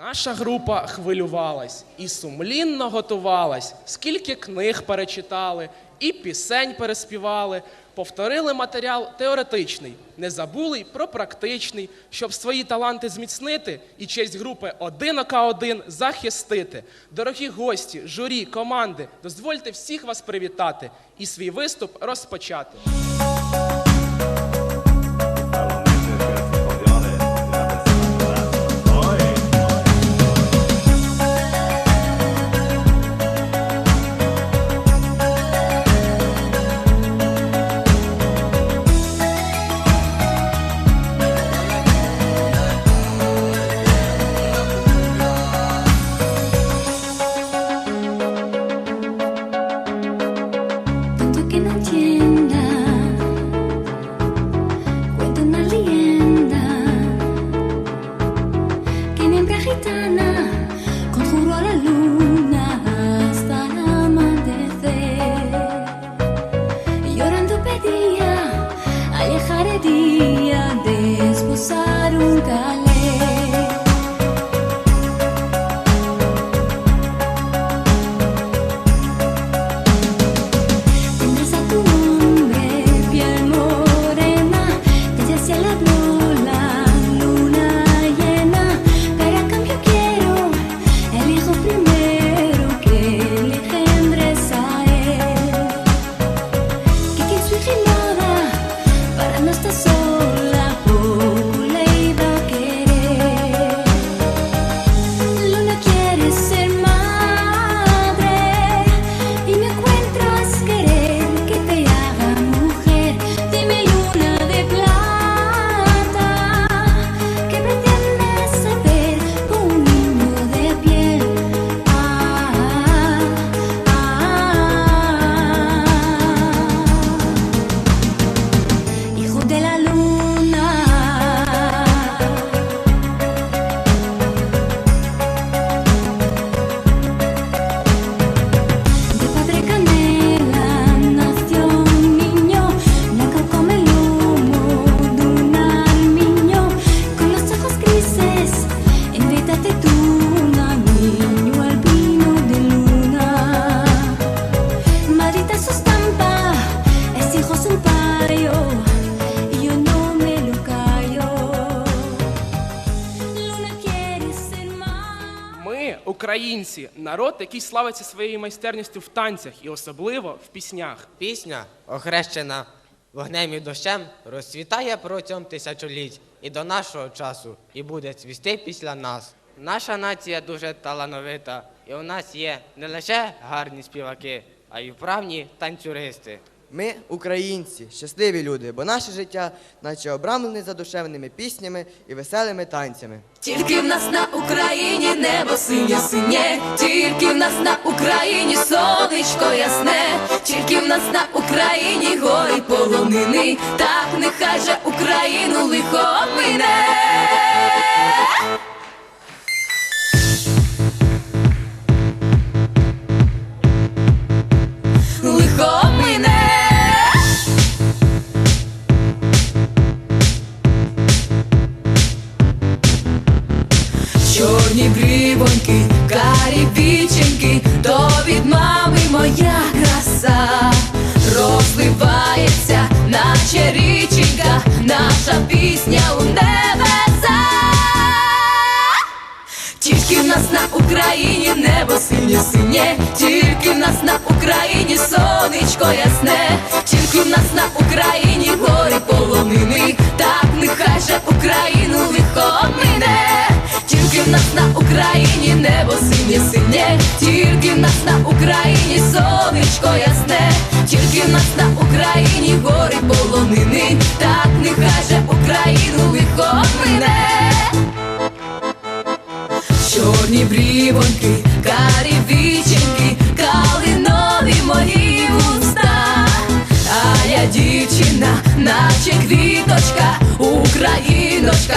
Наша група хвилювалась і сумлінно готувалась. Скільки книг перечитали, і пісень переспівали, повторили матеріал теоретичний, не забули й про практичний, щоб свої таланти зміцнити і честь групи один ока один захистити. Дорогі гості, журі, команди, дозвольте всіх вас привітати і свій виступ розпочати. 给那天。Українці, народ, який славиться своєю майстерністю в танцях і особливо в піснях. Пісня, охрещена вогнем і дощем, розцвітає протягом тисячоліть і до нашого часу, і буде цвісти після нас. Наша нація дуже талановита, і у нас є не лише гарні співаки, а й вправні танцюристи. Ми, українці, щасливі люди, бо наше життя, наче обрамлене задушевними піснями і веселими танцями. Тільки в нас на Україні небо синє синє, тільки в нас на Україні сонечко ясне, тільки в нас на Україні гори полонини, так нехай же Україну лихо мине. Наша пісня у небеса. Тільки в нас на Україні небо синє синє, тільки в нас на Україні сонечко ясне, тільки в нас на Україні гори полонини, так нехай же Україну лихо нас на Україні небо синє синє, тільки нас на Україні сонечко ясне, тільки нас на Україні гори полонини, так нехай же Україну лихо мине. Чорні брівоньки, карі віченьки, калинові мої вуста, а я дівчина, наче квіточка, україночка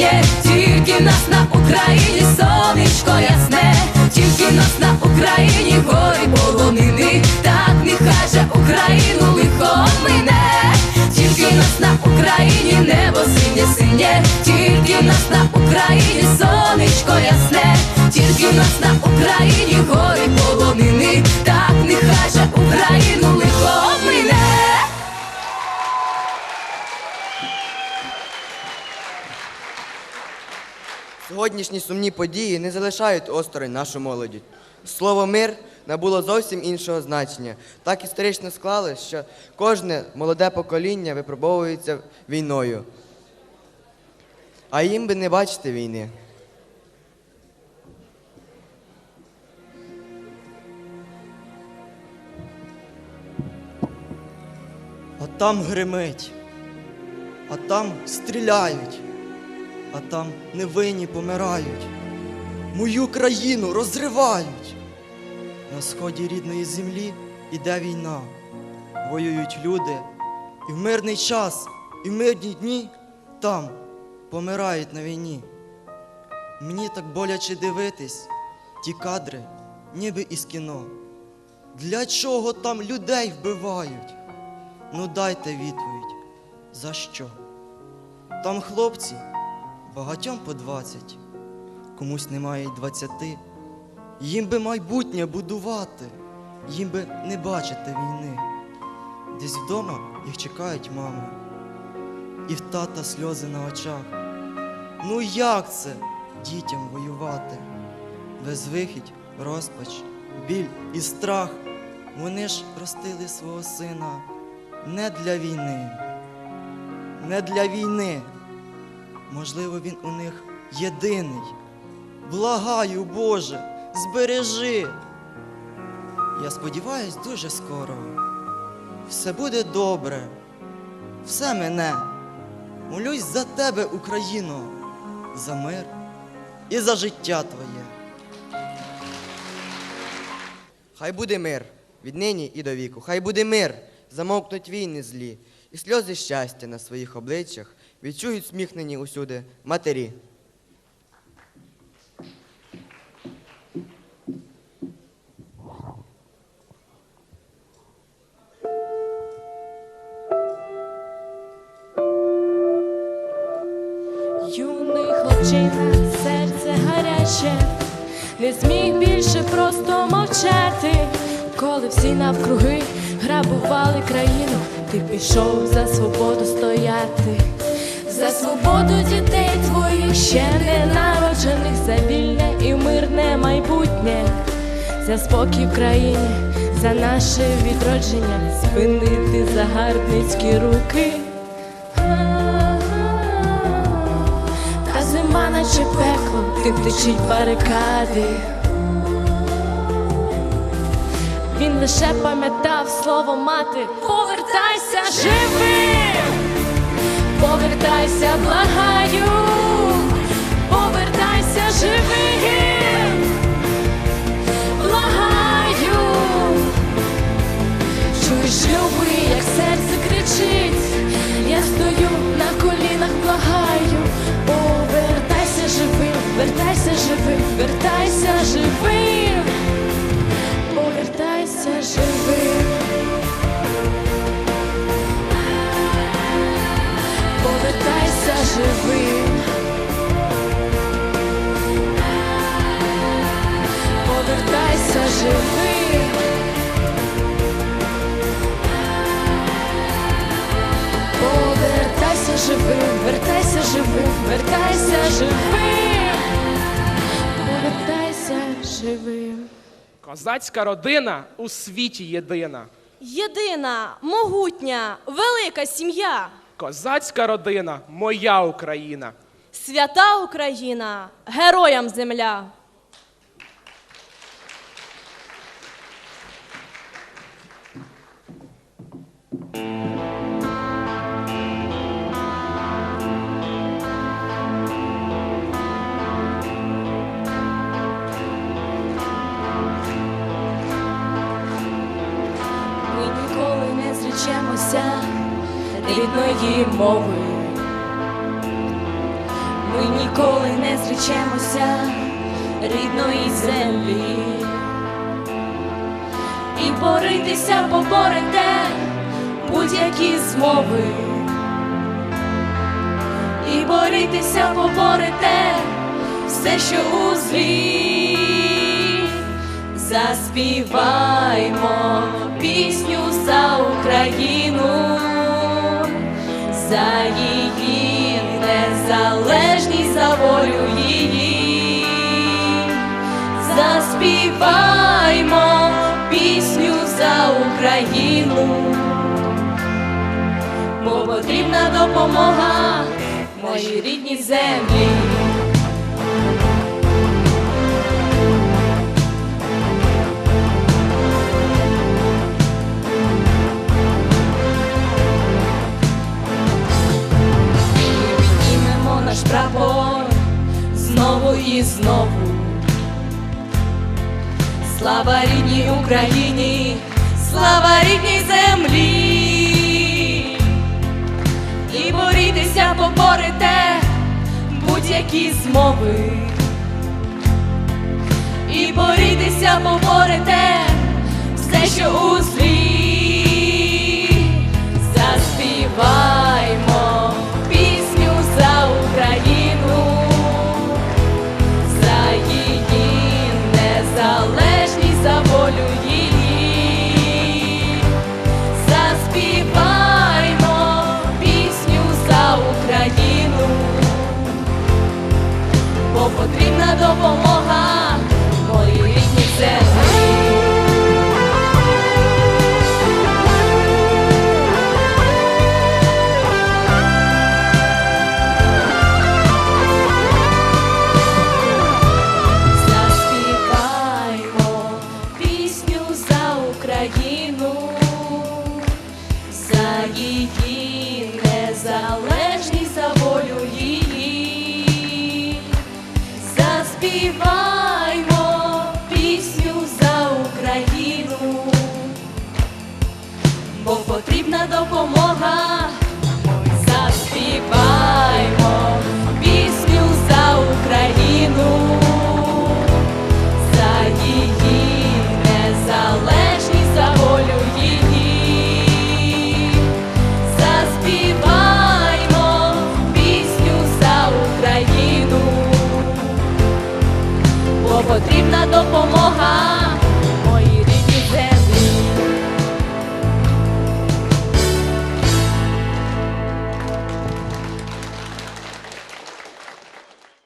синє, тільки нас на Україні сонечко ясне, тільки нас на Україні гори полонини, так нехай же Україну лихо мине, тільки нас на Україні небо синє синє, тільки нас на Україні сонечко ясне, тільки нас на Україні гори полонини, Сьогоднішні сумні події не залишають осторонь нашу молоді. Слово мир набуло зовсім іншого значення. Так історично склалось, що кожне молоде покоління випробовується війною. А їм би не бачити війни. А там гримить, а там стріляють, а там невинні помирають. Мою країну розривають. На сході рідної землі іде війна. Воюють люди, і в мирний час, і в мирні дні там помирають на війні. Мені так боляче дивитись ті кадри, ніби із кіно. Для чого там людей вбивають? Ну дайте відповідь, за що? Там хлопці, багатьом по двадцять, комусь немає й двадцяти. Їм би майбутнє будувати, їм би не бачити війни. Десь вдома їх чекають мами, і в тата сльози на очах. Ну як це дітям воювати? Безвихідь, розпач, біль і страх. Вони ж ростили свого сина не для війни, не для війни. Можливо, він у них єдиний. Благаю, Боже, збережи. Я сподіваюсь, дуже скоро. Все буде добре, все мене. Молюсь за тебе, Україно, за мир і за життя твоє. Хай буде мир віднині і до віку. Хай буде мир, замовкнуть війни злі, і сльози щастя на своїх обличчях відчують сміхнені усюди матері. Юний хлопчина, серце гаряче, не зміг більше просто мовчати, коли всі навкруги грабували країну, ти пішов за свободу стояти, свободу дітей твоїх ще не народжених, за вільне і мирне майбутнє, за спокій в країні, за наше відродження, спинити загарбницькі руки. Та зима наче пекло, тим течить барикади. Він лише пам'ятав слово мати. Повертайся живим, повертайся, благаю, повертайся живим, благаю. Чуєш, любий, як серце кричить, я стою на колінах, благаю, повертайся живим, вертайся живим, вертайся живим, Живим. Повертайся живим, вертайся живим, вертайся живим, повертайся живим. Козацька родина у світі єдина. Єдина, могутня, велика сім'я, Козацька родина моя Україна. свята Україна, героям земля. Ми ніколи не зречемося рідної мови. Ми ніколи не зречемося рідної землі. І боритися поборете будь-які змови. І боритися поборете все, що у злі. Заспіваймо пісню за Україну, за її незалежність, за волю її. Заспіваймо пісню за Україну, бо потрібна допомога моїй рідній землі. піднімемо наш прапор знову і знову. Слава рідній Україні, слава рідній землі. Поборете будь-які змови. І борітеся, поборете бо потрібна допомога Заспіваймо пісню за Україну, бо потрібна допомога. Заспіваймо Україну, бо потрібна допомога